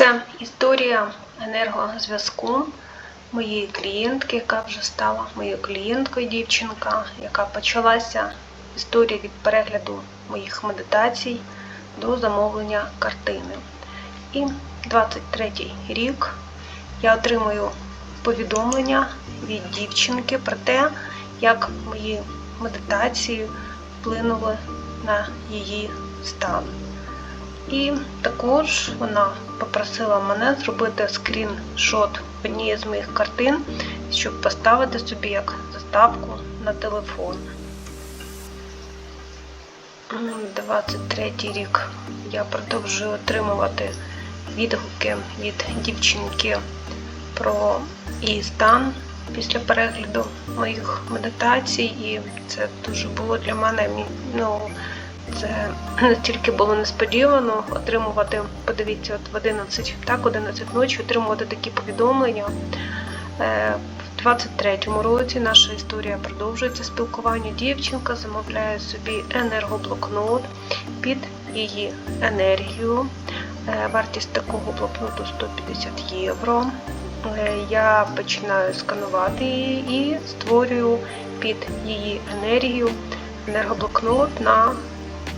Це історія енергозв'язку моєї клієнтки, яка вже стала моєю клієнткою дівчинка, яка почалася історія від перегляду моїх медитацій до замовлення картини. І 23 рік я отримую повідомлення від дівчинки про те, як мої медитації вплинули на її стан. І також вона попросила мене зробити скріншот однієї з моїх картин, щоб поставити собі як заставку на телефон. 23 рік я продовжую отримувати відгуки від дівчинки про її стан після перегляду моїх медитацій, і це дуже було для мене ну, це настільки було несподівано отримувати, подивіться, от в 11, так, 11 ночі отримувати такі повідомлення. Е, В 23-му році наша історія продовжується спілкування. Дівчинка замовляє собі енергоблокнот під її енергію. Е, Вартість такого блокноту 150 євро. Е, Я починаю сканувати її і створюю під її енергію енергоблокнот на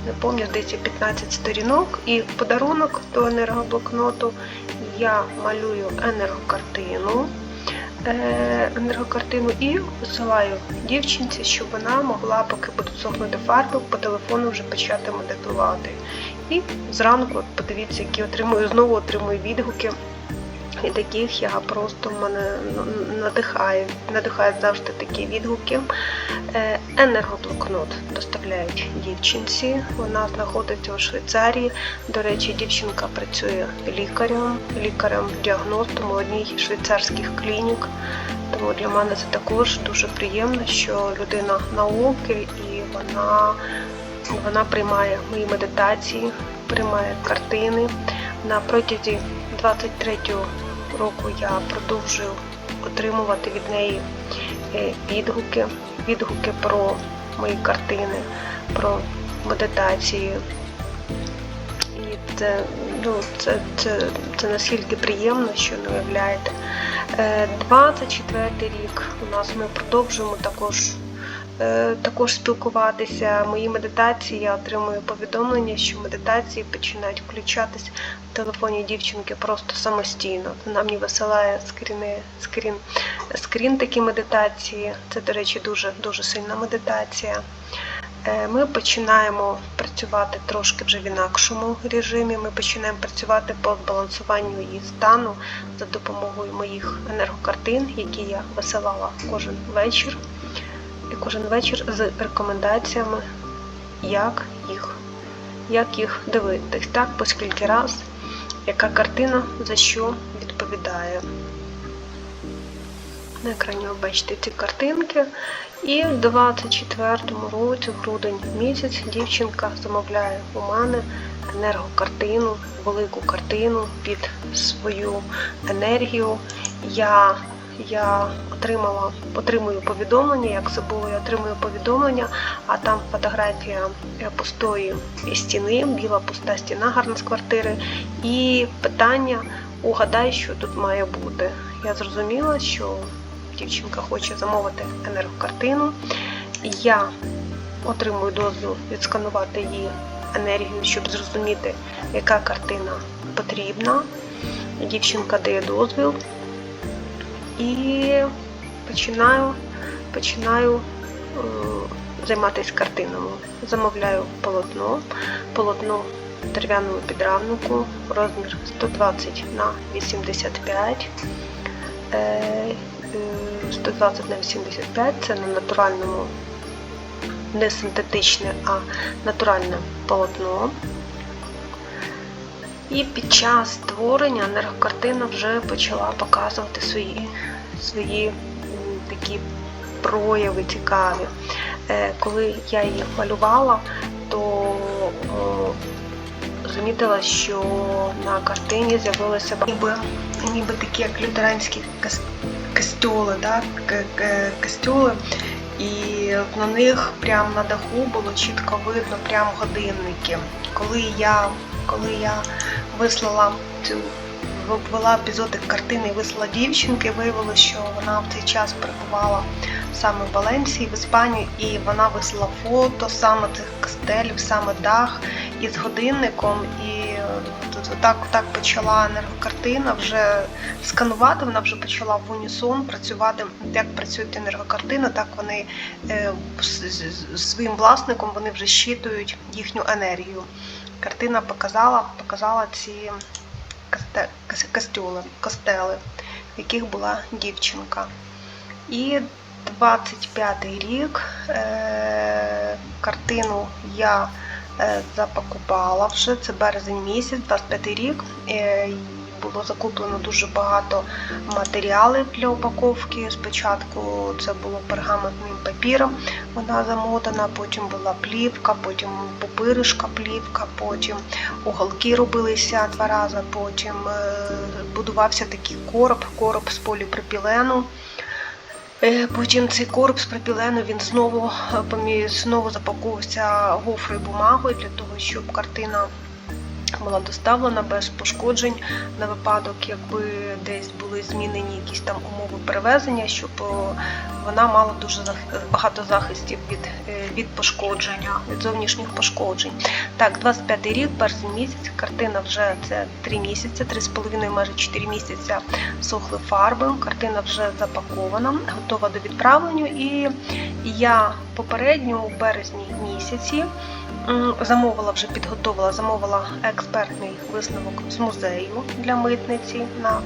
не пам'ятаю, здається, 15 сторінок. І подарунок до енергоблокноту я малюю енергокартину. е, Енергокартину і висилаю дівчинці, щоб вона могла, поки будуть сохнути фарби, по телефону вже почати медитувати. І зранку, подивіться, які отримую, знову отримую відгуки. І таких я просто мене ну, надихає, завжди такі відгуки. Е, Енергоблокнот доставляють дівчинці. Вона знаходиться у Швейцарії. До речі, дівчинка працює лікарем, лікарем-діагностом у одній швейцарських клінік. Тому для мене це також дуже приємно, що людина науки і вона, вона приймає мої медитації, приймає картини. На протязі 23-го року я продовжую отримувати від неї е, відгуки, відгуки про мої картини, про медитації. І це, ну, це, це, це наскільки приємно, що не уявляєте. Е, 24 рік у нас ми продовжуємо також. Е, Також спілкуватися. Мої медитації я отримую повідомлення, що медитації починають включатись в телефоні дівчинки просто самостійно. Вона мені висилає скріни, скрін, скрін такі медитації. Це, до речі, дуже дуже сильна медитація. Е, Ми починаємо працювати трошки вже в інакшому режимі. Ми починаємо працювати по збалансуванню її стану за допомогою моїх енергокартин, які я висилала кожен вечір. І кожен вечір з рекомендаціями, як їх, як їх дивитись, так, по скільки раз, яка картина за що відповідає. На екрані ви бачите ці картинки. І в 24-му році, в грудень місяць, дівчинка замовляє у мене енергокартину, велику картину під свою енергію. Я, я отримала, отримую повідомлення, як це було, я отримую повідомлення, а там фотографія е, пустої стіни, біла пуста стіна, гарна з квартири. І питання, угадай, що тут має бути. Я зрозуміла, що дівчинка хоче замовити енергокартину. Я отримую дозвіл відсканувати її енергію, щоб зрозуміти, яка картина потрібна. Дівчинка дає дозвіл і починаю, починаю е, займатися картинами. Замовляю полотно, полотно в дерев'яному підрамнику, розмір 120 на 85. Е, е, 120 на 85 це на натуральному, не синтетичне, а натуральне полотно. І під час створення енергокартина вже почала показувати свої, свої такі прояви цікаві. Е, Коли я її малювала, то замітила, що на картині з'явилися ніби, ніби такі як лютеранські кас- костюли, да? к- к- І на них прямо на даху було чітко видно прям годинники. Коли я, коли я вислала цю ввела епізодик картини і висла дівчинки. Виявилося, що вона в цей час перебувала саме в Валенсії, в Іспанії, і вона висла фото саме цих кастелів, саме дах із годинником. І е, так, так почала енергокартина вже сканувати. Вона вже почала в унісон працювати. Як працюють енергокартина, так вони е, своїм власником вони вже щитують їхню енергію. Картина показала, показала ці кастюли, костели, в яких була дівчинка. І 25-й рік е, картину я е, запакувала вже, це березень місяць, 25-й рік. Е, було закуплено дуже багато матеріалів для упаковки. Спочатку це було пергаментним папіром, вона замотана, потім була плівка, потім пупиришка плівка, потім уголки робилися два рази, потім е, будувався такий короб, короб з поліпропілену. Е, Потім цей короб з пропілену він знову е, знову запаковувався гофрою бумагою для того, щоб картина була доставлена без пошкоджень на випадок, якби десь були змінені якісь там умови перевезення, щоб вона мала дуже багато захистів від, е, від пошкодження, від зовнішніх пошкоджень. Так, 25 рік, березень місяць, картина вже це 3 місяці, 3,5, майже 4 місяці сохли фарби. Картина вже запакована, готова до відправлення. І я попередньо у березні місяці замовила вже підготовила, замовила експертний висновок з музею для митниці на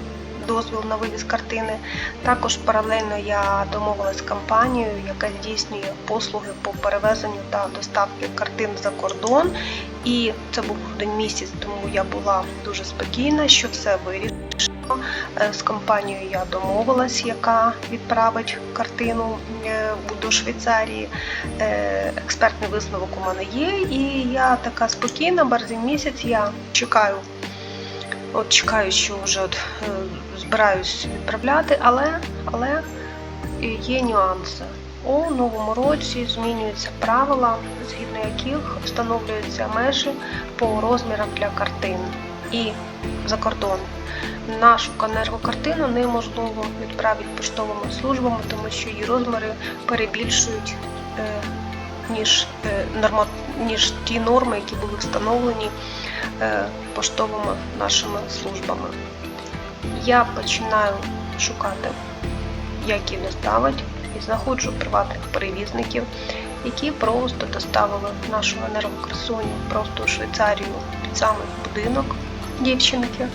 дозвіл на вивіз картини. Також паралельно я домовилась з компанією, яка здійснює послуги по перевезенню та доставки картин за кордон. І це був один місяць, тому я була дуже спокійна, що все вирішено. Е, З компанією я домовилась, яка відправить картину е, до Швейцарії. Е, Експертний висновок у мене є, і я така спокійна, березень місяць я чекаю. От чекаю, що вже от, збираюсь відправляти, але, але є нюанси. У новому році змінюються правила, згідно яких встановлюються межі по розмірам для картин і за кордон. Нашу енергокартину неможливо відправити поштовими службами, тому що її розміри перебільшують е, ніж, е, ніж ті норми, які були встановлені е, поштовими нашими службами. Я починаю шукати, як її доставити, і знаходжу приватних перевізників, які просто доставили нашу енергокрасуню просто у Швейцарію під самий будинок дівчинки.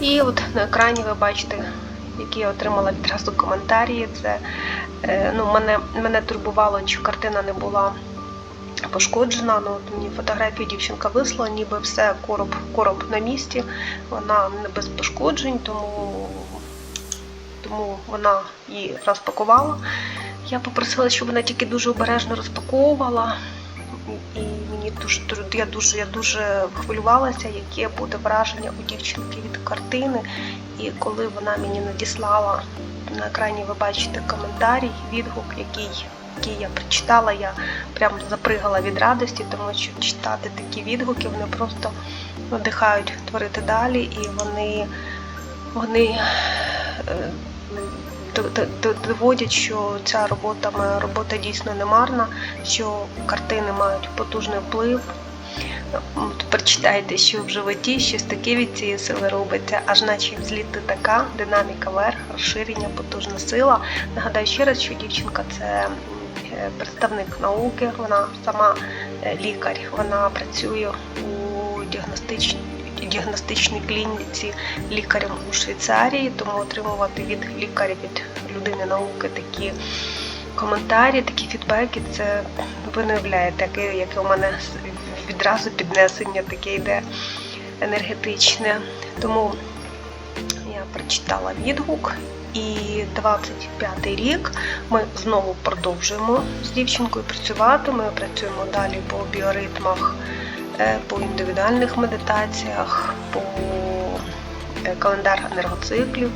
І от на екрані ви бачите, які я отримала відразу коментарі. Це е, ну, мене, мене турбувало, чи картина не була пошкоджена. Ну, от мені фотографію дівчинка вислала, ніби все короб, короб на місці, вона не без пошкоджень, тому, тому вона її розпакувала. Я попросила, щоб вона тільки дуже обережно розпаковувала. І мені дуже я дуже я дуже хвилювалася, яке буде враження у дівчинки від картини. І коли вона мені надіслала на екрані, ви бачите коментарій, відгук, який, який я прочитала, я прям запригала від радості, тому що читати такі відгуки вони просто надихають творити далі, і вони, вони е, доводять, що ця робота моя робота дійсно не марна, що картини мають потужний вплив. Прочитайте, що в животі щось таке від цієї сили робиться, аж наче взліти така, динаміка вверх, розширення, потужна сила. Нагадаю ще раз, що дівчинка це представник науки, вона сама е, лікар, вона працює у діагностичній діагностичній клініці лікарем у Швейцарії, тому отримувати від лікаря, від людини науки такі коментарі, такі фідбеки, це ви не уявляєте, яке, яке у мене відразу піднесення таке йде енергетичне. Тому я прочитала відгук. І 25 рік ми знову продовжуємо з дівчинкою працювати. Ми працюємо далі по біоритмах, е, по індивідуальних медитаціях, по е, календар енергоциклів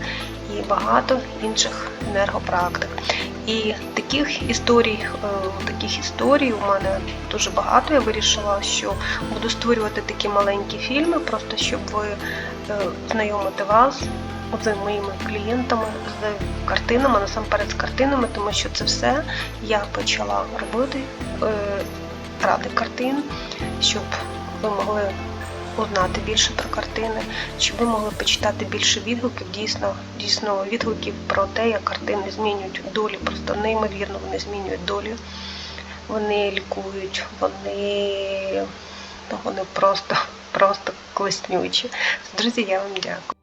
і багато інших енергопрактик. І таких історій, е, таких історій у мене дуже багато. Я вирішила, що буду створювати такі маленькі фільми, просто щоб ви знайомити вас з моїми клієнтами, з картинами, насамперед з картинами, тому що це все я почала робити е, ради картин, щоб ви могли узнати більше про картини, щоб ви могли почитати більше відгуків, дійсно, дійсно відгуків про те, як картини змінюють долі, просто неймовірно вони змінюють долі. Вони лікують, вони, вони просто, просто класнючі. Друзі, я вам дякую.